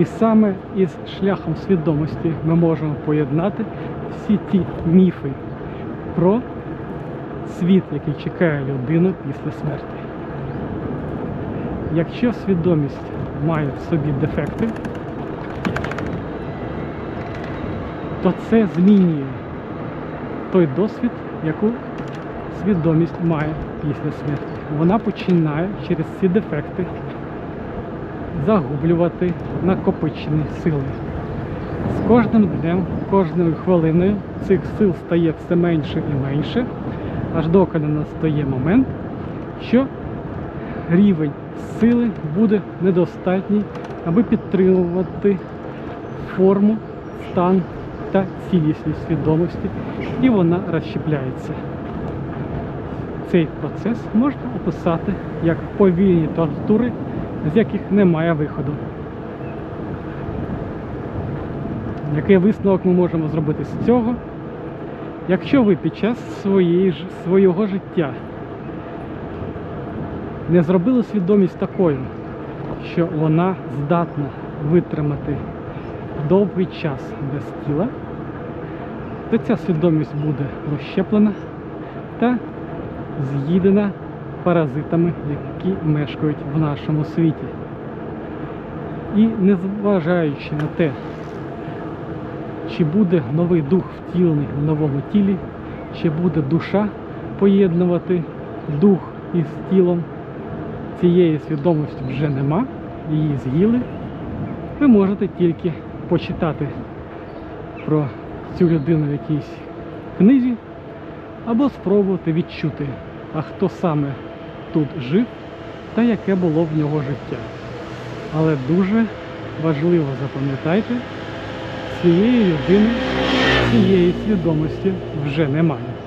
І саме із шляхом свідомості ми можемо поєднати всі ті міфи про світ, який чекає людину після смерті. Якщо свідомість має в собі дефекти, то це змінює той досвід, яку свідомість має після смерті. Вона починає через ці дефекти загублювати накопичені сили. З кожним днем, кожною хвилиною цих сил стає все менше і менше, аж доки не настає момент, що рівень сили буде недостатній, аби підтримувати форму, стан та цілісність свідомості, і вона розщепляється. Цей процес можна описати як повільні тортури, з яких немає виходу. Який висновок ми можемо зробити з цього? Якщо ви під час своєї, свого життя не зробили свідомість такою, що вона здатна витримати довгий час без тіла, то ця свідомість буде розщеплена та з'їдена паразитами, які мешкають в нашому світі. І незважаючи на те, чи буде новий дух втілений в новому тілі, чи буде душа поєднувати дух із тілом, цієї свідомості вже нема, її з'їли. Ви можете тільки почитати про цю людину в якійсь книзі або спробувати відчути, а хто саме тут жив та яке було в нього життя. Але дуже важливо запам'ятайте, цієї людини, цієї свідомості вже немає.